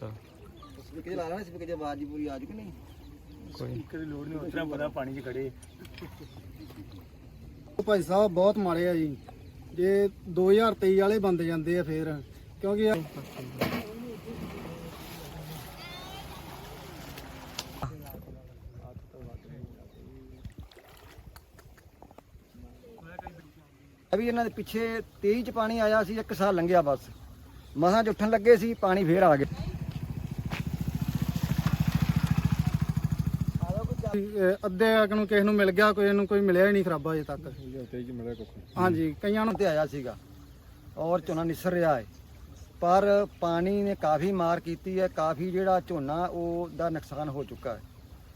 ਅੱਛਾ। ਸਪੀਕਰ ਲਾ ਲੈਣਾ ਸਪੀਕਰ ਦੀ ਆਵਾਜ਼ ਜੀ ਪੂਰੀ ਆ ਜੂ ਕਿ ਨਹੀਂ? ਕੋਈ ਕਦੀ ਲੋੜ ਨਹੀਂ ਉਤਰਾ ਪਤਾ ਪਾਣੀ 'ਚ ਖੜੇ ਉਹ ਭਾਈ ਸਾਹਿਬ ਬਹੁਤ ਮਾੜੇ ਆ ਜੀ। ਜੇ 2023 ਵਾਲੇ ਬੰਦ ਜਾਂਦੇ ਆ ਫੇਰ ਕਿਉਂਕਿ ਇਹ ਅਭੀ ਇਹਨਾਂ ਦੇ ਪਿੱਛੇ 23 ਚ ਪਾਣੀ ਆਇਆ ਸੀ ਇੱਕ ਸਾਲ ਲੰਘਿਆ ਬਸ। ਮਸਾਂ ਚ ਉੱਠਣ ਲੱਗੇ ਸੀ ਪਾਣੀ ਫੇਰ ਆ ਗਿਆ। ਅੱਧੇ ਅਗ ਨੂੰ ਕਿਸੇ ਨੂੰ ਮਿਲ ਗਿਆ ਕੋਈ ਨੂੰ ਕੋਈ ਮਿਲਿਆ ਹੀ ਨਹੀਂ ਖਰਾਬਾ ਅਜੇ ਤੱਕ। ਹਾਂਜੀ ਕਈਆਂ ਨੂੰ ਤੇ ਆਇਆ ਸੀਗਾ। ਔਰ ਝੋਨਾ ਨਿਸਰ ਰਿਹਾ ਹੈ ਪਰ ਪਾਣੀ ਨੇ ਕਾਫੀ ਮਾਰ ਕੀਤੀ ਹੈ। ਕਾਫੀ ਜਿਹੜਾ ਝੋਨਾ ਉਹ ਦਾ ਨੁਕਸਾਨ ਹੋ ਚੁੱਕਾ ਹੈ।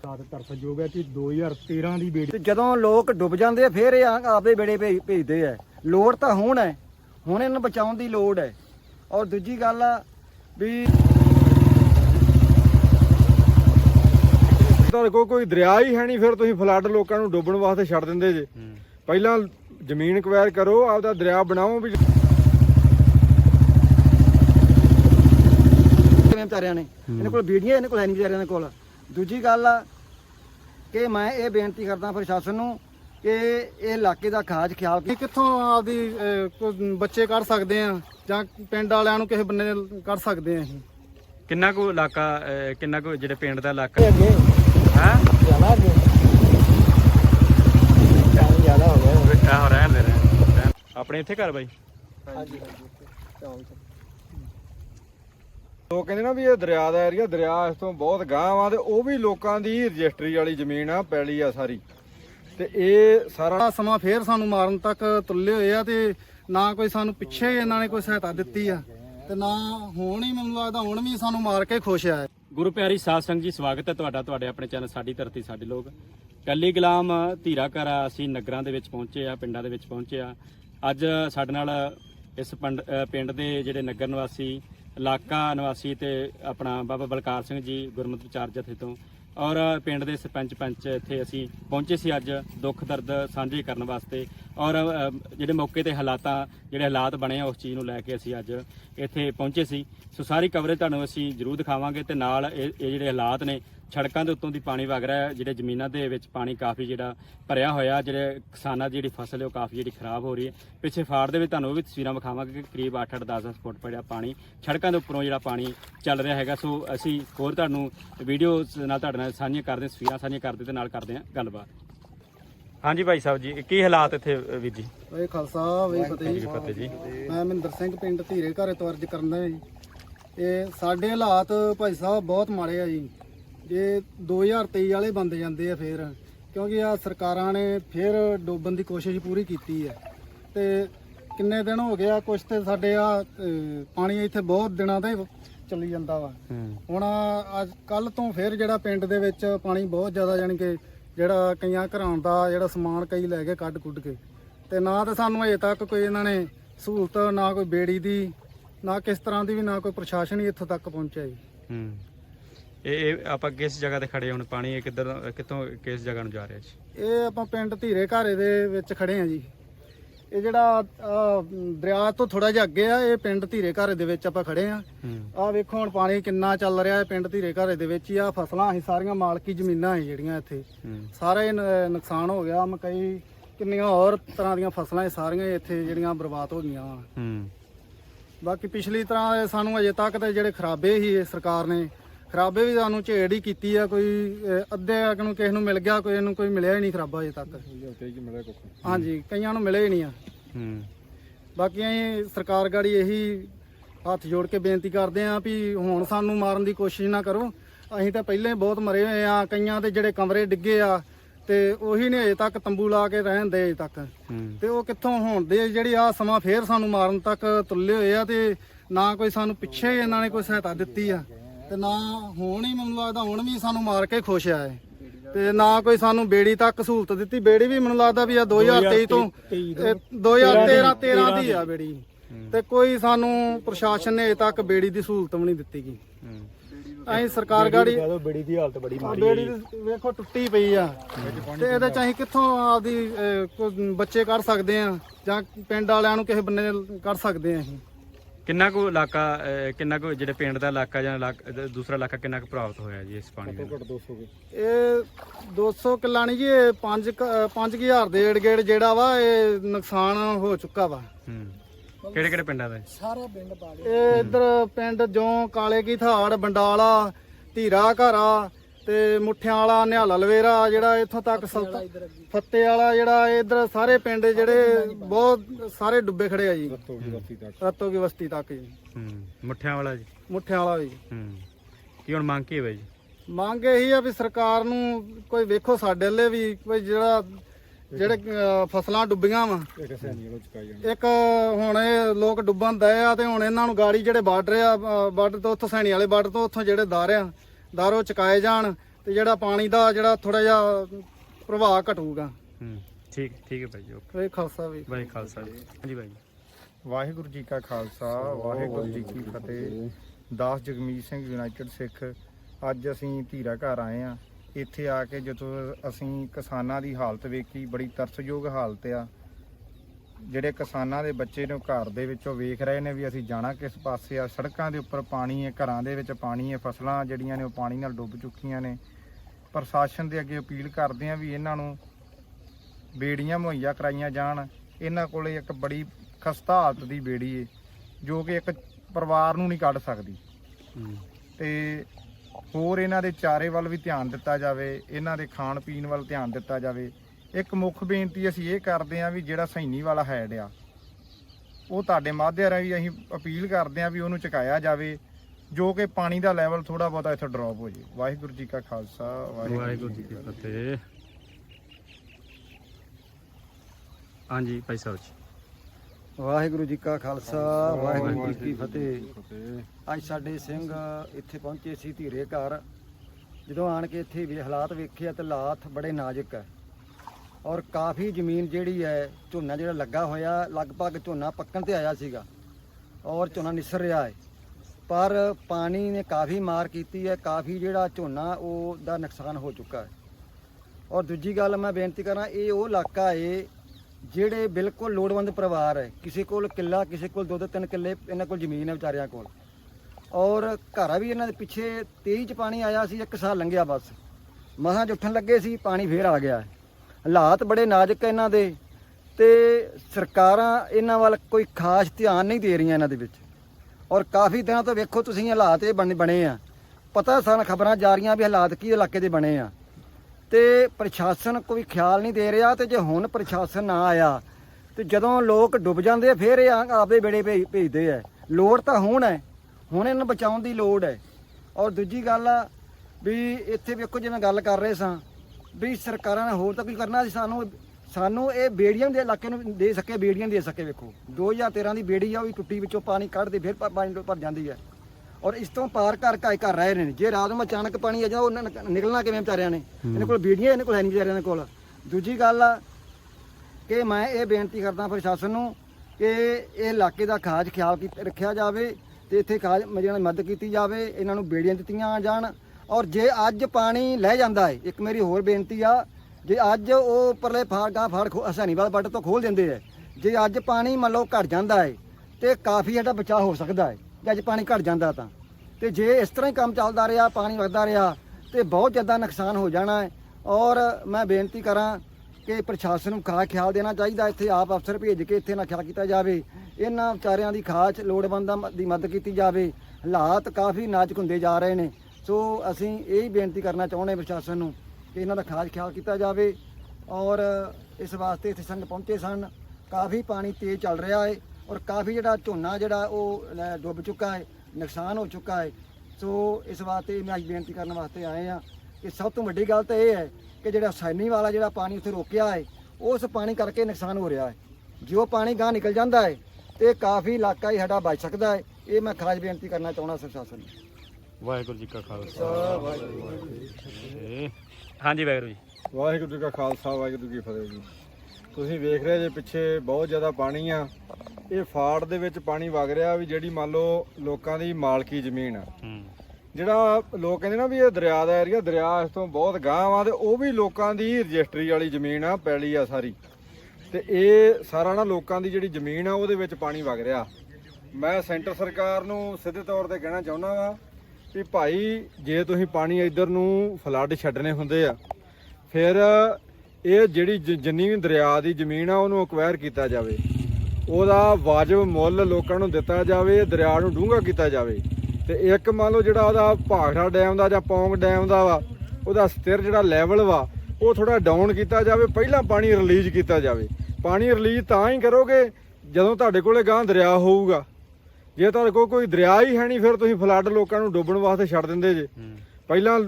ਸਾਤ ਤਰਸਯੋਗ ਹੈ ਕਿ 2013 ਦੀ ਬੇੜੀ ਤੇ ਜਦੋਂ ਲੋਕ ਡੁੱਬ ਜਾਂਦੇ ਆ ਫੇਰ ਇਹ ਆ- ਆਪਦੇ ਬੇੜੇ ਭੇਜ- ਭੇਜਦੇ ਆ। ਲੋੜ ਤਾਂ ਹੁਣ ਹੈ। ਹੁਣ ਇਹਨਾਂ ਨੂੰ ਬਚਾਉਣ ਦੀ ਲੋੜ ਹੈ। ਔਰ ਦੂਜੀ ਗੱਲ ਆ ਵੀ ਤਾਂ ਦੇਖੋ ਕੋਈ ਦਰਿਆ ਹੀ ਹੈ ਨਹੀਂ ਫਿਰ ਤੁਸੀਂ ਫਲੱਡ ਲੋਕਾਂ ਨੂੰ ਡੁੱਬਣ ਵਾਸਤੇ ਛੱਡ ਦਿੰਦੇ ਜੇ। ਪਹਿਲਾਂ ਜ਼ਮੀਨ ਕੁਐਰ ਕਰੋ ਆਪਦਾ ਦਰਿਆ ਬਣਾਓ ਵੀ ਕਿਵੇਂ ਵਿਚਾਰਿਆਂ ਨੇ? ਇਹਨਾਂ ਕੋਲ ਵੀਡੀਓ ਇਹਨਾਂ ਕੋਲ ਹੈ ਨਹੀਂ ਵਿਚਾਰਿਆਂ ਦੇ ਕੋਲ। ਦੂਜੀ ਗੱਲ ਆ ਕਿ ਮੈਂ ਇਹ ਬੇਨਤੀ ਕਰਦਾ ਪ੍ਰਸ਼ਾਸਨ ਨੂੰ ਕਿ ਇਹ ਇਲਾਕੇ ਦਾ ਖਾਸ ਖਿਆਲ ਕਿ ਕਿੱਥੋਂ ਆਪਦੀ ਅਹ, ਕੋਈ ਬੱਚੇ ਕੱਢ ਸਕਦੇ ਆ ਜਾਂ ਪਿੰਡ ਵਾਲਿਆਂ ਨੂੰ ਕਿਸੇ ਬੰਨੇ ਕੱਢ ਸਕਦੇ ਆ ਅਸੀਂ। ਕਿੰਨਾ ਕੁ ਇਲਾਕਾ ਅਹ, ਕਿੰਨਾ ਕੁ ਜਿਹੜੇ ਪਿੰਡ ਦਾ ਇਲਾਕਾ? ਹੈ। ਜ਼ਿਆਦਾ ਹੋ ਗਿਆ ਆਹ ਰਹਿਣ ਦੇ ਰਹਿਣ ਆਪਣੇ ਇੱਥੇ ਘਰ ਬਾਈ ਲੋਕ ਕਹਿੰਦੇ ਨਾ ਵੀ ਇਹ ਦਰਿਆ ਦਾ ਏਰੀਆ ਦਰਿਆ ਇਸ ਤੋਂ ਬਹੁਤ ਗਾਂਹ ਵਾ ਤੇ ਉਹ ਵੀ ਲੋਕਾਂ ਦੀ ਰਜਿਸਟਰੀ ਵਾਲੀ ਜ਼ਮੀਨ ਆ ਪੈਲੀ ਆ ਸਾਰੀ। ਤੇ ਇਹ ਸਾਰਾ ਸਾਰਾ ਸਮਾਂ ਫੇਰ ਸਾਨੂੰ ਮਾਰਨ ਤੱਕ ਤੁੱਲੇ ਹੋਏ ਆ ਤੇ ਨਾ ਕੋਈ ਸਾਨੂੰ ਪਿੱਛੇ ਇਹਨਾਂ ਨੇ ਕੋਈ ਸਹਾਇਤਾ ਦਿੱਤੀ ਆ ਤੇ ਨਾ ਹੁਣ ਹੀ ਮੈਨੂੰ ਲੱਗਦਾ ਹੁਣ ਵੀ ਸਾਨੂੰ ਮਾਰ ਕੇ ਖੁਸ਼ ਆ। ਗੁਰੂ ਪਿਆਰੀ ਸਾਧ ਸੰਗਤ ਜੀ, ਸਵਾਗਤ ਹੈ ਤੁਹਾਡਾ, ਤੁਹਾਡੇ ਆਪਣੇ ਚੈਨਲ ਸਾਡੀ ਧਰਤੀ, ਸਾਡੇ ਲੋਕ। ਕੱਲੀ ਗੁਲਾਮ ਧੀਰਾ ਘਰ ਅਸੀਂ ਨਗਰਾਂ ਦੇ ਵਿੱਚ ਪਹੁੰਚੇ ਆ, ਪਿੰਡਾਂ ਦੇ ਵਿੱਚ ਪਹੁੰਚੇ ਆ। ਅੱਜ ਸਾਡੇ ਨਾਲ ਇਸ ਪਿੰਡ ਪਿੰਡ ਦੇ ਜਿਹੜੇ ਨਗਰ ਨਿਵਾਸੀ, ਇਲਾਕਾ ਨਿਵਾਸੀ ਤੇ ਆਪਣਾ ਬਾਬਾ ਬਲਕਾਰ ਸਿੰਘ ਜੀ ਗੁਰਮਤਿ ਵਿਚਾਰ ਜਥੇ ਤੋਂ ਔਰ ਪਿੰਡ ਦੇ ਸਰਪੰਚ ਪੰਚ ਇੱਥੇ ਅਸੀਂ ਪਹੁੰਚੇ ਸੀ ਅੱਜ ਦੁੱਖ ਦਰਦ ਸਾਂਝੇ ਕਰਨ ਵਾਸਤੇ। ਔਰ ਜਿਹੜੇ ਮੌਕੇ ਤੇ ਹਾਲਾਤਾਂ, ਜਿਹੜੇ ਹਾਲਾਤ ਬਣੇ ਆ ਉਸ ਚੀਜ਼ ਨੂੰ ਲੈ ਕੇ ਅਸੀਂ ਅੱਜ ਇੱਥੇ ਪਹੁੰਚੇ ਸੀ। ਸੋ ਸਾਰੀ ਕਵਰੇਜ ਤੁਹਾਨੂੰ ਅਸੀਂ ਜ਼ਰੂਰ ਦਿਖਾਵਾਂਗੇ ਤੇ ਨਾਲ ਇਹ ਇਹ ਜਿਹੜੇ ਹਾਲਾਤ ਨੇ ਸੜਕਾਂ ਦੇ ਉੱਤੋਂ ਦੀ ਪਾਣੀ ਵਗ ਰਿਹਾ ਹੈ ਜਿਹੜੇ ਜ਼ਮੀਨਾਂ ਦੇ ਵਿੱਚ ਪਾਣੀ ਕਾਫੀ ਜਿਹੜਾ ਭਰਿਆ ਹੋਇਆ ਜਿਹੜੇ ਕਿਸਾਨਾਂ ਦੀ ਜਿਹੜੀ ਫਸਲ ਹੈ ਉਹ ਕਾਫੀ ਜਿਹੜੀ ਖਰਾਬ ਹੋ ਰਹੀ ਹੈ। ਪਿੱਛੇ ਫਾੜ ਦੇ ਵਿੱਚ ਤੁਹਾਨੂੰ ਉਹ ਵੀ ਤਸਵੀਰਾਂ ਵਿਖਾਵਾਂਗੇ ਕਿ ਕਰੀਬ 8-8 10-10 ਫੁੱਟ ਪੜਿਆ ਪਾਣੀ ਸੜਕਾਂ ਦੇ ਉੱਪਰੋਂ ਜਿਹੜਾ ਪਾਣੀ ਚੱਲ ਰਿਹਾ ਹੈਗਾ। ਸੋ ਅਸੀਂ ਹੋਰ ਤੁਹਾਨੂੰ ਵੀਡੀਓ ਨਾਲ ਤੁਹਾਡੇ ਨਾਲ ਸਾਂਝੀਆਂ ਕਰਦੇ ਤਸਵੀਰਾਂ ਸਾਂਝੀਆਂ ਕਰਦੇ ਤੇ ਨਾਲ ਕਰਦੇ ਹਾਂ ਗੱਲਬਾਤ। ਹਾਂਜੀ ਭਾਈ ਸਾਹਿਬ ਜੀ ਕੀ ਹਾਲਾਤ ਇੱਥੇ ਵੀਰ ਜੀ? ਵੇ ਖਾਲਸਾ ਵੇ ਫਤਿਹ ਜੀ। ਫਤਿਹ ਜੀ। ਮੈਂ ਮਹਿੰਦਰ ਸਿੰਘ ਪਿੰਡ ਧੀਰੇ ਘਰੇ ਤੋਂ ਅਰਜ ਕਰਦਾ ਜੀ। ਇਹ ਸਾਡੇ ਹਾਲਾਤ ਭਾਈ ਸਾਹਿਬ ਬਹੁਤ ਮਾੜੇ ਆ ਜੀ। ਜੇ 2023 ਵਾਲੇ ਬੰਦ ਜਾਂਦੇ ਆ ਫੇਰ ਕਿਉਂਕਿ ਆ ਸਰਕਾਰਾਂ ਨੇ ਫੇਰ ਡੋਬਣ ਦੀ ਕੋਸ਼ਿਸ਼ ਪੂਰੀ ਕੀਤੀ ਹੈ ਤੇ ਕਿੰਨੇ ਦਿਨ ਹੋ ਗਿਆ ਕੁਛ ਤੇ ਸਾਡੇ ਆ ਪਾਣੀ ਇੱਥੇ ਬਹੁਤ ਦਿਨਾਂ ਦਾ ਹੀ ਚੱਲੀ ਜਾਂਦਾ ਵਾ। ਹੁਣ ਅੱਜ ਕੱਲ ਤੋਂ ਫਿਰ ਜਿਹੜਾ ਪਿੰਡ ਦੇ ਵਿੱਚ ਪਾਣੀ ਬਹੁਤ ਜ਼ਿਆਦਾ ਜਾਣੀ ਕਿ ਜਿਹੜਾ ਕਈਆਂ ਘਰਾਂ ਦਾ ਜਿਹੜਾ ਸਮਾਨ ਕਈ ਲੈ ਕੇ ਕੱਢ ਕੁੱਢ ਕੇ। ਤੇ ਨਾ ਤਾਂ ਸਾਨੂੰ ਅਜੇ ਤੱਕ ਕੋਈ ਇਹਨਾਂ ਨੇ ਸਹੂਲਤ ਨਾ ਕੋਈ ਬੇੜੀ ਦੀ ਨਾ ਕਿਸ ਤਰ੍ਹਾਂ ਦੀ ਵੀ ਨਾ ਕੋਈ ਪ੍ਰਸ਼ਾਸਨ ਹੀ ਇੱਥੋਂ ਤੱਕ ਪਹੁੰਚਿਆ ਜੀ। ਹੂੰ। ਇਹ ਇਹ ਆਪਾਂ ਕਿਸ ਜਗ੍ਹਾ ਤੇ ਖੜੇ ਹੁਣ? ਪਾਣੀ ਇਹ ਕਿੱਧਰ ਕਿੱਥੋਂ ਕਿਸ ਜਗ੍ਹਾ ਨੂੰ ਜਾ ਰਿਹਾ ਜੀ? ਇਹ ਆਪਾਂ ਪਿੰਡ ਧੀਰੇ ਘਾਰੇ ਦੇ ਵਿੱਚ ਖੜੇ ਆ ਜੀ। ਇਹ ਜਿਹੜਾ ਦਰਿਆ ਤੋਂ ਥੋੜਾ ਜਿਹਾ ਅੱਗੇ ਆ ਇਹ ਪਿੰਡ ਧੀਰੇ ਘਾਰੇ ਦੇ ਵਿੱਚ ਆਪਾਂ ਖੜੇ ਆ ਆ ਵੇਖੋ ਹੁਣ ਪਾਣੀ ਕਿੰਨਾ ਚੱਲ ਰਿਹਾ ਹੈ ਪਿੰਡ ਧੀਰੇ ਘਾਰੇ ਦੇ ਵਿੱਚ ਹੀ ਆ। ਫਸਲਾਂ ਅਸੀਂ ਸਾਰੀਆਂ ਮਾਲਕੀ ਜ਼ਮੀਨਾਂ ਹੈ ਜਿਹੜੀਆਂ ਇੱਥੇ। ਸਾਰਾ ਹੀ ਨ- ਨੁਕਸਾਨ ਹੋ ਗਿਆ। ਮਕਈ ਕਿੰਨੀਆਂ ਹੋਰ ਤਰ੍ਹਾਂ ਦੀਆਂ ਫਸਲਾਂ ਇਹ ਸਾਰੀਆਂ ਇੱਥੇ ਜਿਹੜੀਆਂ ਬਰਬਾਦ ਹੋ ਗਈਆਂ ਵਾਂ। ਹੂੰ। ਬਾਕੀ ਪਿਛਲੀ ਤਰ੍ਹਾਂ ਇਹ ਸਾਨੂੰ ਅਜੇ ਤੱਕ ਤੇ ਜਿਹੜੇ ਖਰਾਬੇ ਹੀ ਇਹ ਸਰਕਾਰ ਨੇ ਖਰਾਬੇ ਵੀ ਸਾਨੂੰ ਝੇੜ ਹੀ ਕੀਤੀ ਆ ਕੋਈ ਅਹ, ਅੱਧੇ ਅਗ ਨੂੰ ਕਿਸੇ ਨੂੰ ਮਿਲ ਗਿਆ ਕੋਈ ਨੂੰ ਕੋਈ ਮਿਲਿਆ ਹੀ ਨਹੀਂ ਖਰਾਬਾ ਅਜੇ ਤੱਕ। ਹਾਂਜੀ ਕਈਆਂ ਨੂੰ ਮਿਲੇ ਹੀ ਨਹੀਂ ਆ। ਹੂੰ। ਬਾਕੀ ਅਸੀਂ ਸਰਕਾਰ ਗਾੜੀ ਇਹੀ ਹੱਥ ਜੋੜ ਕੇ ਬੇਨਤੀ ਕਰਦੇ ਆਂ ਵੀ ਹੁਣ ਸਾਨੂੰ ਮਾਰਨ ਦੀ ਕੋਸ਼ਿਸ਼ ਨਾ ਕਰੋ। ਅਸੀਂ ਤਾਂ ਪਹਿਲਾਂ ਹੀ ਬਹੁਤ ਮਰੇ ਹੋਏ ਆ ਕਈਆਂ ਦੇ ਜਿਹੜੇ ਕਮਰੇ ਡਿੱਗੇ ਆ ਤੇ ਉਹੀ ਨੇ ਅਜੇ ਤੱਕ ਤੰਬੂ ਲਾ ਕੇ ਰਹਿਣ ਦੇ ਅਜੇ ਤੱਕ। ਹੂੰ। ਤੇ ਉਹ ਕਿੱਥੋਂ ਹੋਣ ਦੇ ਜਿਹੜੀ ਆ ਸਮਾਂ ਫੇਰ ਸਾਨੂੰ ਮਾਰਨ ਤੱਕ ਤੁੱਲੇ ਹੋਏ ਆ ਤੇ ਨਾ ਕੋਈ ਸਾਨੂੰ ਪਿੱਛੇ ਇਹਨਾਂ ਨੇ ਕੋਈ ਸਹਾਇਤਾ ਦਿੱਤੀ ਆ। ਤੇ ਨਾ ਹੁਣ ਹੀ ਮੈਨੂੰ ਲੱਗਦਾ ਹੁਣ ਵੀ ਸਾਨੂੰ ਮਾਰ ਕੇ ਖੁਸ਼ ਆ ਇਹ। ਤੇ ਨਾ ਕੋਈ ਸਾਨੂੰ ਬੇੜੀ ਤੱਕ ਸਹੂਲਤ ਦਿੱਤੀ। ਬੇੜੀ ਵੀ ਮੈਨੂੰ ਲੱਗਦਾ ਵੀ ਆ 2023 ਤੋਂ ਇਹ 2013 13 ਦੀ ਆ ਬੇੜੀ। ਤੇ ਕੋਈ ਸਾਨੂੰ ਪ੍ਰਸ਼ਾਸਨ ਨੇ ਅਜੇ ਤੱਕ ਬੇੜੀ ਦੀ ਸਹੂਲਤ ਵੀ ਨਹੀਂ ਦਿੱਤੀ ਗਈ ਹੂੰ। ਅਸੀਂ ਸਰਕਾਰ ਗਾੜੀ ਕਹਦੋ ਬੜੀ ਦੀ ਹਾਲਤ ਬੜੀ ਆਹ ਮਾੜੀ ਬੇੜੀ ਦੀ ਵੇਖੋ ਟੁੱਟੀ ਪਈ ਆ। ਤੇ ਇਹਦੇ ਚ ਅਸੀਂ ਕਿੱਥੋਂ ਆਪਦੀ ਅਹ, ਕੋਈ ਬੱਚੇ ਕੱਢ ਸਕਦੇ ਆ ਜਾਂ ਪਿੰਡ ਵਾਲਿਆਂ ਨੂੰ ਕਿਸੇ ਬੰਨੇ ਕੱਢ ਸਕਦੇ ਆ ਅਸੀਂ। ਕਿੰਨਾ ਕੁ ਇਲਾਕਾ ਅਹ, ਕਿੰਨਾ ਕੁ ਜਿਹੜੇ ਪਿੰਡ ਦਾ ਇਲਾਕਾ ਜਾਂ ਇਲਾਕ- ਅਹ, ਦੂਸਰਾ ਇਲਾਕਾ ਕਿੰਨਾ ਕੁ ਪ੍ਰਭਾਵਿਤ ਹੋਇਆ ਜੀ ਇਸ ਪਾਣੀ ਦੇ ਨਾਲ? ਇਹ 200 ਕਿੱਲਾ ਨਹੀਂ ਜੀ ਇਹ 5 5000 ਦੇ ਏੜ ਗੇੜ ਜਿਹੜਾ ਵਾ ਇਹ ਨੁਕਸਾਨ ਹੋ ਚੁੱਕਾ ਵਾ ਹੂੰ ਕਿਹੜੇ ਕਿਹੜੇ ਪਿੰਡਾਂ ਦਾ ਹੈ? ਇਹ ਇਧਰ ਪਿੰਡ ਜੋਂ ਕਾਲੇ ਕੀ ਥਾੜ ਬੰਡਾਲਾ ਧੀਰਾ ਘਾਰਾ ਤੇ ਮੁੱਠਿਆਂ ਵਾਲਾ ਨਿਹਾਲਾ ਲਵੇਰਾ ਜਿਹੜਾ ਇੱਥੋਂ ਤੱਕ ਸਲਤ- ਫੱਤੇ ਵਾਲਾ ਜਿਹੜਾ ਇਧਰ ਸਾਰੇ ਪਿੰਡ ਜਿਹੜੇ ਬਹੁਤ ਸਾਰੇ ਡੁੱਬੇ ਖੜੇ ਆ ਜੀ। ਰਤੋ ਕੀ ਬਸਤੀ ਤੱਕ। ਜੀ। ਹੂੰ ਮੁੱਠਿਆਂ ਵਾਲਾ ਜੀ। ਮੁੱਠਿਆਂ ਵਾਲਾ ਵੀ ਹੂੰ ਕੀ ਹੁਣ ਮੰਗ ਕੀ ਹੈ ਬਾਈ ਜੀ? ਮੰਗ ਇਹੀ ਆ ਵੀ ਸਰਕਾਰ ਨੂੰ ਕੋਈ ਵੇਖੋ ਸਾਡੇ ਵੱਲੇ ਵੀ ਕੋਈ ਜਿਹੜਾ ਜਿਹੜੇ ਫਸਲਾਂ ਡੁੱਬੀਆਂ ਵਾ। ਇੱਕ ਹੁਣ ਇਹ ਲੋਕ ਡੁੱਬਣ ਦਏ ਆ ਤੇ ਹੁਣ ਇਹਨਾਂ ਨੂੰ ਗਾੜੀ ਜਿਹੜੇ ਬਾਰਡਰ ਆ ਬਾਰਡਰ ਤੋਂ ਉੱਥੋਂ ਸੈਣੀ ਵਾਲੇ ਬਾਰਡਰ ਤੋਂ ਉੱਥੋਂ ਜਿਹੜੇ ਦਾਰ ਆ ਦਾਰੋ ਚੁਕਾਏ ਜਾਣ ਤੇ ਜਿਹੜਾ ਪਾਣੀ ਦਾ ਜਿਹੜਾ ਥੋੜਾ ਜਿਹਾ ਪ੍ਰਭਾਵ ਘਟੂਗਾ। ਹੂੰ ਠੀਕ ਠੀਕ ਹੈ ਬਾਈ ਜੀ ਓਕੇ। ਇਹ ਖਾਲਸਾ ਵੀ ਬਾਈ ਖਾਲਸਾ ਜੀ ਹਾਂਜੀ ਜੀ। ਵਾਹਿਗੁਰੂ ਜੀ ਕਾ ਖਾਲਸਾ ਵਾਹਿਗੁਰੂ ਜੀ ਕੀ ਫਤਿਹ। ਦਾਸ ਜਗਮੀਤ ਸਿੰਘ ਯੂਨਾਈਟਿਡ ਸਿੱਖ ਅੱਜ ਅਸੀਂ ਧੀਰਾ ਘਰ ਆਏ ਆ ਇੱਥੇ ਆ ਕੇ ਜਦੋਂ ਅਸੀਂ ਕਿਸਾਨਾਂ ਦੀ ਹਾਲਤ ਵੇਖੀ ਬੜੀ ਤਰਸਯੋਗ ਹਾਲਤ ਆ। ਜਿਹੜੇ ਕਿਸਾਨਾਂ ਦੇ ਬੱਚੇ ਨੇ ਘਰ ਦੇ ਵਿੱਚੋਂ ਵੇਖ ਰਹੇ ਨੇ ਵੀ ਅਸੀਂ ਜਾਣਾ ਕਿਸ ਪਾਸੇ ਆ ਸੜਕਾਂ ਦੇ ਉੱਪਰ ਪਾਣੀ ਹੈ ਘਰਾਂ ਦੇ ਵਿੱਚ ਪਾਣੀ ਹੈ ਫਸਲਾਂ ਜਿਹੜੀਆਂ ਨੇ ਉਹ ਪਾਣੀ ਨਾਲ ਡੁੱਬ ਚੁੱਕੀਆਂ ਨੇ। ਪ੍ਰਸ਼ਾਸਨ ਦੇ ਅੱਗੇ ਅਪੀਲ ਕਰਦੇ ਆ ਵੀ ਇਹਨਾਂ ਨੂੰ ਬੇੜੀਆਂ ਮੁਹੱਈਆ ਕਰਾਈਆਂ ਜਾਣ। ਇਹਨਾਂ ਕੋਲੇ ਇੱਕ ਬੜੀ ਖਸਤਾ ਹਾਲਤ ਦੀ ਬੇੜੀ ਏ ਜੋ ਕਿ ਇੱਕ ਪਰਿਵਾਰ ਨੂੰ ਨਹੀਂ ਕੱਢ ਸਕਦੀ। ਤੇ ਹੋਰ ਇਹਨਾਂ ਦੇ ਚਾਰੇ ਵੱਲ ਵੀ ਧਿਆਨ ਦਿੱਤਾ ਜਾਵੇ ਇਹਨਾਂ ਦੇ ਖਾਣ ਪੀਣ ਵੱਲ ਧਿਆਨ ਦਿੱਤਾ ਜਾਵੇ। ਇੱਕ ਮੁੱਖ ਬੇਨਤੀ ਅਸੀਂ ਇਹ ਕਰਦੇ ਹਾਂ ਵੀ ਜਿਹੜਾ ਸੈਣੀ ਵਾਲਾ ਹੈਡ ਆ ਉਹ ਤੁਹਾਡੇ ਮਾਧਿਅਮ ਰਾਹੀਂ ਅਸੀਂ ਅਪੀਲ ਕਰਦੇ ਹਾਂ ਵੀ ਉਹਨੂੰ ਚੁਕਾਇਆ ਜਾਵੇ ਜੋ ਕਿ ਪਾਣੀ ਦਾ ਲੈਵਲ ਥੋੜਾ ਬਹੁਤਾ ਇੱਥੇ ਡ੍ਰੌਪ ਹੋ ਜੇ ਵਾਹਿਗੁਰੂ ਜੀ ਕਾ ਖਾਲਸਾ ਵਾਹਿਗੁਰੂ ਜੀ ਕੀ ਫਤਿਹ। ਹਾਂਜੀ ਭਾਈ ਸਾਹਿਬ ਜੀ। ਵਾਹਿਗੁਰੂ ਜੀ ਕਾ ਖਾਲਸਾ ਵਾਹਿਗੁਰੂ ਜੀ ਕੀ ਫਤਿਹ। ਅੱਜ ਸਾਡੇ ਸਿੰਘ ਇੱਥੇ ਪਹੁੰਚੇ ਸੀ ਧੀਰੇ ਘਰ। ਜਦੋਂ ਆਣ ਕੇ ਇੱਥੇ ਵੀ ਹਾਲਾਤ ਵੇਖੇ ਤੇ ਹਾਲਾਤ ਬੜੇ ਨਾਜ਼ੁਕ ਹੈ ਔਰ ਕਾਫੀ ਜ਼ਮੀਨ ਜਿਹੜੀ ਹੈ, ਝੋਨਾ ਜਿਹੜਾ ਲੱਗਾ ਹੋਇਆ, ਲਗਭਗ ਝੋਨਾ ਪੱਕਣ ਤੇ ਆਇਆ ਸੀਗਾ ਔਰ ਝੋਨਾ ਨਿਸਰ ਰਿਹਾ ਹੈ। ਪਰ ਪਾਣੀ ਨੇ ਕਾਫੀ ਮਾਰ ਕੀਤੀ ਹੈ, ਕਾਫੀ ਜਿਹੜਾ ਝੋਨਾ ਉਹ ਦਾ ਨੁਕਸਾਨ ਹੋ ਚੁੱਕਾ ਹੈ। ਔਰ ਦੂਜੀ ਗੱਲ ਮੈਂ ਬੇਨਤੀ ਕਰਾਂ, ਇਹ ਉਹ ਇਲਾਕਾ ਏ ਜਿਹੜੇ ਬਿਲਕੁਲ ਲੋੜਵੰਦ ਪਰਿਵਾਰ ਹੈ। ਕਿਸੇ ਕੋਲ ਕਿੱਲਾ, ਕਿਸੇ ਕੋਲ ਦੋ ਦੋ ਤਿੰਨ ਕਿੱਲੇ, ਇਹਨਾਂ ਕੋਲ ਜ਼ਮੀਨ ਹੈ ਵਿਚਾਰਿਆਂ ਕੋਲ। ਔਰ ਘਰਾਂ ਵੀ ਇਹਨਾਂ ਦੇ ਪਿੱਛੇ 23 ਚ ਪਾਣੀ ਆਇਆ ਸੀ, ਇੱਕ ਸਾਲ ਲੰਘਿਆ ਬਸ। ਮਸਾਂ 'ਚ ਉੱਠਣ ਲੱਗੇ ਸੀ, ਪਾਣੀ ਫੇਰ ਆ ਗਿਆ ਹਾਲਾਤ ਬੜੇ ਨਾਜ਼ੁਕ ਇਹਨਾਂ ਦੇ ਤੇ ਸਰਕਾਰਾਂ ਇਹਨਾਂ ਵੱਲ ਕੋਈ ਖਾਸ ਧਿਆਨ ਨਹੀਂ ਦੇ ਰਹੀਆਂ ਇਹਨਾਂ ਦੇ ਵਿੱਚ। ਔਰ ਕਾਫੀ ਦਿਨਾਂ ਤੋਂ ਵੇਖੋ ਤੁਸੀਂ ਹਾਲਾਤ ਇਹ ਬਣ- ਬਣੇ ਆ। ਪਤਾ ਸਾਨੂੰ ਖਬਰਾਂ ਜਾ ਰਹੀਆਂ ਵੀ ਹਾਲਾਤ ਕੀ ਇਲਾਕੇ ਦੇ ਬਣੇ ਆ। ਤੇ ਪ੍ਰਸ਼ਾਸਨ ਕੋਈ ਖਿਆਲ ਨਹੀਂ ਦੇ ਰਿਹਾ ਤੇ ਜੇ ਹੁਣ ਪ੍ਰਸ਼ਾਸਨ ਨਾ ਆਇਆ ਤੇ ਜਦੋਂ ਲੋਕ ਡੁੱਬ ਜਾਂਦੇ ਆ, ਫਿਰ ਇਹ ਆ- ਆਪਦੇ ਬੇੜੇ ਭੇਜ- ਭੇਜਦੇ ਆ। ਲੋੜ ਤਾਂ ਹੁਣ ਹੈ। ਹੁਣ ਇਹਨਾਂ ਬਚਾਉਣ ਦੀ ਲੋੜ ਹੈ। ਔਰ ਦੂਜੀ ਗੱਲ ਆ ਵੀ ਇੱਥੇ ਵੇਖੋ ਜਿਵੇਂ ਗੱਲ ਕਰ ਰਹੇ ਸਾਂ ਵੀ ਸਰਕਾਰਾਂ ਨੇ ਹੋਰ ਤਾਂ ਕੋਈ ਕਰਨਾ? ਸੀ ਸਾਨੂੰ ਸਾਨੂੰ ਇਹ ਬੇੜੀਆਂ ਦੇ ਇਲਾਕੇ ਨੂੰ ਦੇ ਸਕੇ ਬੇੜੀਆਂ ਦੇ ਸਕੇ ਵੇਖੋ। 2013 ਦੀ ਬੇੜੀ ਆ ਉਹ ਵੀ ਟੁੱਟੀ ਵਿੱਚੋਂ ਪਾਣੀ ਕੱਢਦੇ ਫਿਰ ਪਾਣੀ ਭਰ ਜਾਂਦੀ ਹੈ। ਔਰ ਇਸ ਤੋਂ ਪਾਰ ਕਰ ਘਰ ਘਰ ਰਹੇ ਨੇ। ਜੇ ਰਾਤ ਨੂੰ ਅਚਾਨਕ ਪਾਣੀ ਆ ਜਾ ਉਹਨਾਂ ਨੇ ਨਿਕਲਣਾ ਕਿਵੇਂ ਵਿਚਾਰਿਆਂ ਨੇ? ਇਹਨਾਂ ਕੋਲ ਬੀੜੀਆਂ ਇਹਨਾਂ ਕੋਲ ਹੈ ਨਹੀਂ ਵਿਚਾਰਿਆਂ ਦੇ ਕੋਲ। ਦੂਜੀ ਗੱਲ ਆ ਕਿ ਮੈਂ ਇਹ ਬੇਨਤੀ ਕਰਦਾ ਪ੍ਰਸ਼ਾਸਨ ਨੂੰ ਕਿ ਇਹ ਇਲਾਕੇ ਦਾ ਖਾਸ ਖਿਆਲ ਕੀ- ਰੱਖਿਆ ਜਾਵੇ ਤੇ ਇੱਥੇ ਖਾਸ ਮਦਦ ਕੀਤੀ ਜਾਵੇ ਇਹਨਾਂ ਨੂੰ ਬੇੜੀਆਂ ਦਿੱਤੀਆਂ ਜਾਣ। ਔਰ ਜੇ ਅੱਜ ਪਾਣੀ ਲੈ ਜਾਂਦਾ ਹੈ ਇੱਕ ਮੇਰੀ ਹੋਰ ਬੇਨਤੀ ਆ, ਜੇ ਅੱਜ ਉਹ ਪਰਲੇ ਫਾੜਗਾ ਫਾੜ ਹਸਾਨੀਵਾਲ ਬੱਟ ਤੋਂ ਖੋਲ ਦਿੰਦੇ ਐ ਜੇ ਅੱਜ ਪਾਣੀ ਮੰਨ ਲਓ ਘਟ ਜਾਂਦਾ ਹੈ ਤੇ ਕਾਫੀ ਸਾਡਾ ਬਚਾਅ ਹੋ ਸਕਦਾ ਹੈ ਜੇ ਅੱਜ ਪਾਣੀ ਘਟ ਜਾਂਦਾ ਤਾਂ। ਤੇ ਜੇ ਇਸ ਤਰ੍ਹਾਂ ਹੀ ਕੰਮ ਚੱਲਦਾ ਰਿਹਾ, ਪਾਣੀ ਵੱਧਦਾ ਰਿਹਾ, ਤੇ ਬਹੁਤ ਜ਼ਿਆਦਾ ਨੁਕਸਾਨ ਹੋ ਜਾਣਾ ਹੈ ਔਰ ਮੈਂ ਬੇਨਤੀ ਕਰਾਂ ਕਿ ਪ੍ਰਸ਼ਾਸਨ ਨੂੰ ਖਾ ਖਿਆਲ ਦੇਣਾ ਚਾਹੀਦਾ, ਇੱਥੇ ਆਪ ਅਫਸਰ ਭੇਜ ਕੇ ਇੱਥੇ ਨਾ ਖਿਆਲ ਕੀਤਾ ਜਾਵੇ, ਇਹਨਾਂ ਵਿਚਾਰਿਆਂ ਦੀ ਖਾਸ ਲੋੜਵੰਦਾਂ ਦੀ ਮਦਦ ਕੀਤੀ ਜਾਵੇ। ਹਾਲਾਤ ਕਾਫੀ ਨਾਜ਼ੁਕ ਹੁੰਦੇ ਜਾ ਰਹੇ ਨੇ। ਸੋ ਅਸੀਂ ਇਹ ਹੀ ਬੇਨਤੀ ਕਰਨਾ ਚਾਹੁੰਦੇ ਪ੍ਰਸ਼ਾਸਨ ਨੂੰ ਕਿ ਇਹਨਾਂ ਦਾ ਖਾਸ ਖਿਆਲ ਕੀਤਾ ਜਾਵੇ ਔਰ ਇਸ ਵਾਸਤੇ ਇੱਥੇ ਸੰਗ ਪਹੁੰਚੇ ਸਨ। ਕਾਫੀ ਪਾਣੀ ਤੇਜ਼ ਚੱਲ ਰਿਹਾ ਹੈ ਔਰ ਕਾਫੀ ਜਿਹੜਾ ਝੋਨਾ ਜਿਹੜਾ ਉਹ ਡੁੱਬ ਚੁੱਕਾ ਹੈ, ਨੁਕਸਾਨ ਹੋ ਚੁੱਕਾ ਹੈ। ਸੋ ਇਸ ਵਾਸਤੇ ਮੈਂ ਅੱਜ ਬੇਨਤੀ ਕਰਨ ਵਾਸਤੇ ਆਏ ਆ ਕਿ ਸਭ ਤੋਂ ਵੱਡੀ ਗੱਲ ਤਾਂ ਇਹ ਹੈ ਕਿ ਜਿਹੜਾ ਸੈਨੀ ਵਾਲਾ ਜਿਹੜਾ ਪਾਣੀ ਉੱਥੇ ਰੋਕਿਆ ਹੈ, ਉਸ ਪਾਣੀ ਕਰਕੇ ਨੁਕਸਾਨ ਹੋ ਰਿਹਾ ਹੈ। ਜੇ ਉਹ ਪਾਣੀ ਗਾਂ ਨਿਕਲ ਜਾਂਦਾ ਹੈ, ਤੇ ਕਾਫੀ ਇਲਾਕਾ ਹੀ ਸਾਡਾ ਬਚ ਸਕਦਾ ਹੈ। ਇਹ ਮੈਂ ਖਾਸ ਬੇਨਤੀ ਕਰਨਾ ਚਾਹੁੰਦਾ ਪ੍ਰਸ਼ਾਸਨ ਨੂੰ। ਵਾਹਿਗੁਰੂ ਜੀ ਕਾ ਖਾਲਸਾ। ਹਾਂਜੀ ਵਾਹਿਗੁਰੂ ਜੀ। ਵਾਹਿਗੁਰੂ ਜੀ ਕਾ ਖਾਲਸਾ ਵਾਹਿਗੁਰੂ ਜੀ ਕੀ ਫਤਿਹ ਜੀ। ਤੁਸੀਂ ਵੇਖ ਰਹੇ ਜੇ ਪਿੱਛੇ ਬਹੁਤ ਜ਼ਿਆਦਾ ਪਾਣੀ ਆ। ਇਹ ਫਾੜ ਦੇ ਵਿੱਚ ਪਾਣੀ ਵਗ ਰਿਹਾ ਵੀ ਜਿਹੜੀ ਮੰਨ ਲਓ ਲੋਕਾਂ ਦੀ ਮਾਲਕੀ ਜ਼ਮੀਨ ਆ। ਹੂੰ। ਜਿਹੜਾ ਲੋਕ ਕਹਿੰਦੇ ਨਾ ਵੀ ਇਹ ਦਰਿਆ ਦਾ ਏਰੀਆ ਦਰਿਆ ਇਸ ਤੋਂ ਬਹੁਤ ਗਾਂਹ ਆ ਤੇ ਉਹ ਵੀ ਲੋਕਾਂ ਦੀ ਰਜਿਸਟਰੀ ਵਾਲੀ ਜ਼ਮੀਨ ਆ ਪੈਲੀ ਆ ਸਾਰੀ। ਤੇ ਇਹ ਸਾਰਾ ਨਾ ਲੋਕਾਂ ਦੀ ਜਿਹੜੀ ਜ਼ਮੀਨ ਆ ਉਹਦੇ ਵਿੱਚ ਪਾਣੀ ਵਗ ਰਿਹਾ। ਮੈਂ ਸੈਂਟਰ ਸਰਕਾਰ ਨੂੰ ਸਿੱਧੇ ਤੌਰ ਤੇ ਕਹਿਣਾ ਚਾਹੁੰਦਾ ਵਾਂ ਵੀ ਭਾਈ, ਜੇ ਤੁਸੀਂ ਪਾਣੀ ਇੱਧਰ ਨੂੰ ਫਲੱਡ ਛੱਡਣੇ ਹੁੰਦੇ ਆ, ਫਿਰ ਇਹ ਜਿਹੜੀ ਜ- ਜਿੰਨੀ ਵੀ ਦਰਿਆ ਦੀ ਜ਼ਮੀਨ ਆ, ਉਹਨੂੰ ਅਕਵਾਇਰ ਕੀਤਾ ਜਾਵੇ। ਉਹਦਾ ਵਾਜਬ ਮੁੱਲ ਲੋਕਾਂ ਨੂੰ ਦਿੱਤਾ ਜਾਵੇ, ਦਰਿਆ ਨੂੰ ਡੂੰਘਾ ਕੀਤਾ ਜਾਵੇ। ਤੇ ਇੱਕ ਮੰਨ ਲਓ ਜਿਹੜਾ ਉਹਦਾ ਭਾਖੜਾ ਡੈਮ ਦਾ ਜਾਂ ਪੌਂਗ ਡੈਮ ਦਾ ਵਾ, ਉਹਦਾ ਸਥਿਰ ਜਿਹੜਾ ਲੈਵਲ ਵਾ, ਉਹ ਥੋੜਾ ਡਾਊਨ ਕੀਤਾ ਜਾਵੇ, ਪਹਿਲਾਂ ਪਾਣੀ ਰਿਲੀਜ਼ ਕੀਤਾ ਜਾਵੇ। ਪਾਣੀ ਰਿਲੀਜ਼ ਤਾਂ ਹੀ ਕਰੋਗੇ ਜਦੋਂ ਤੁਹਾਡੇ ਕੋਲੇ ਗਾਂ ਦਰਿਆ ਹੋਊਗਾ। ਜੇ ਤੁਹਾਡੇ ਕੋਲ ਕੋਈ ਦਰਿਆ ਹੀ ਹੈ ਨਹੀਂ ਫਿਰ ਤੁਸੀਂ ਫਲੱਡ ਲੋਕਾਂ ਨੂੰ ਡੁੱਬਣ ਵਾਸਤੇ ਛੱਡ ਦਿੰਦੇ ਜੇ। ਪਹਿਲਾਂ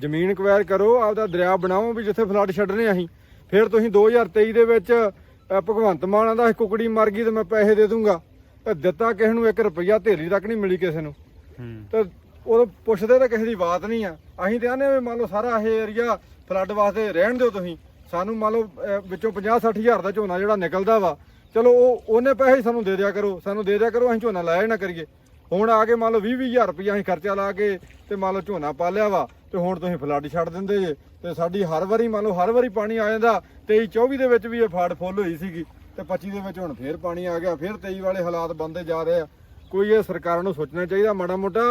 ਜ਼ਮੀਨ ਅਕਵਾਇਰ ਕਰੋ ਆਪਦਾ ਦਰਿਆ ਬਣਾਓ ਵੀ ਜਿੱਥੇ ਫਲੱਡ ਛੱਡਣੇ ਅਸੀਂ। ਫਿਰ ਤੁਸੀਂ 2023 ਦੇ ਵਿੱਚ ਭਗਵੰਤ ਮਾਨ ਆਂਦਾ ਕੁਕੜੀ ਮਰ ਗਈ ਤੇ ਮੈਂ ਪੈਸੇ ਦੇ ਦੂੰਗਾ। ਤੇ ਦਿੱਤਾ ਕਿਸੇ ਨੂੰ 1 ਰੁਪਈਆ ਢੇਲੀ ਤੱਕ ਨਹੀਂ ਮਿਲੀ ਕਿਸੇ ਨੂੰ। ਤੇ ਉਹ ਪੁੱਛਦੇ ਤਾਂ ਕਿਸੇ ਦੀ ਬਾਤ ਨਹੀਂ ਆ। ਅਸੀਂ ਤੇ ਆਨੇ ਮੰਨ ਲਓ ਸਾਰਾ ਇਹ ਏਰੀਆ ਫਲੱਡ ਵਾਸਤੇ ਰਹਿਣ ਦਿਓ ਤੁਸੀਂ। ਸਾਨੂੰ ਮੰਨ ਲਓ ਵਿੱਚੋਂ 50 60 ਹਜ਼ਾਰ ਦਾ ਝੋਨਾ ਜਿਹੜਾ ਨਿਕਲਦਾ ਵਾ ਚਲੋ ਉਹ ਉਹਨੇ ਪੈਸੇ ਹੀ ਸਾਨੂੰ ਦੇ ਦਿਆ ਕਰੋ, ਸਾਨੂੰ ਦੇ ਦਿਆ ਕਰੋ, ਅਸੀਂ ਝੋਨਾ ਲਾਇਆ ਨਾ ਕਰੀਏ। ਹੁਣ ਆ ਕੇ ਮੰਨ ਲਓ 20 ਹਜ਼ਾਰ ਰੁਪਈਆ ਅਸੀਂ ਖਰਚਾ ਲਾ ਕੇ ਤੇ ਮੰਨ ਲਓ ਝੋਨਾ ਪਾ ਲਿਆ ਵਾ, ਤੇ ਹੁਣ ਤੁਸੀਂ ਫਲੱਡ ਛੱਡ ਦਿੰਦੇ ਜੇ, ਤੇ ਸਾਡੀ ਹਰ ਵਾਰੀ ਮੰਨ ਲਓ ਹਰ ਵਾਰੀ ਪਾਣੀ ਆ ਜਾਂਦਾ 23 24 ਦੇ ਵਿੱਚ ਵੀ ਇਹ ਫਾੜ ਫੁੱਲ ਹੋਈ ਸੀਗੀ, ਤੇ 25 ਦੇ ਵਿੱਚ ਹੁਣ ਫੇਰ ਪਾਣੀ ਆ ਗਿਆ, ਫੇਰ 23 ਵਾਲੇ ਹਾਲਾਤ ਬੰਦੇ ਜਾ ਰਹੇ ਆ। ਕੋਈ ਇਹ ਸਰਕਾਰ ਨੂੰ ਸੋਚਣਾ ਚਾਹੀਦਾ ਮਾੜਾ ਮੋਟਾ।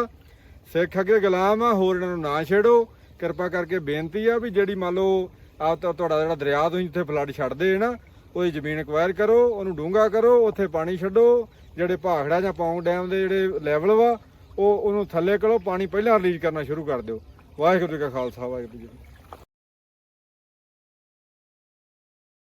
ਸਿੱਖ ਅੱਗੇ ਗੁਲਾਮ ਆ, ਹੋਰ ਇਹਨਾਂ ਨੂੰ ਨਾ ਛੇੜੋ। ਕਿਰਪਾ ਕਰਕੇ ਬੇਨਤੀ ਆ ਵੀ ਜਿਹੜੀ ਮੰਨ ਲਓ ਆਪ ਤਾਂ, ਤੁਹਾਡਾ ਜਿਹੜਾ ਦਰਿਆ ਤੁਸੀਂ ਜਿੱਥੇ ਫਲੱਡ ਛੱਡਦੇ ਨਾ ਉਹਦੀ ਜ਼ਮੀਨ ਐਕਵਾਇਰ ਕਰੋ, ਉਹਨੂੰ ਡੂੰਘਾ ਕਰੋ, ਉੱਥੇ ਪਾਣੀ ਛੱਡੋ, ਜਿਹੜੇ ਭਾਖੜਾ ਜਾਂ ਪੌਂਗ ਡੈਮ ਦੇ ਜਿਹੜੇ ਲੈਵਲ ਵਾ, ਉਹ ਉਹਨੂੰ ਥੱਲੇ ਕਰੋ, ਪਾਣੀ ਪਹਿਲਾਂ ਰਿਲੀਜ਼ ਕਰਨਾ ਸ਼ੁਰੂ ਕਰ ਦਿਓ। ਵਾਹਿਗੁਰੂ ਜੀ ਕਾ ਖਾਲਸਾ, ਵਾਹਿਗੁਰੂ ਜੀ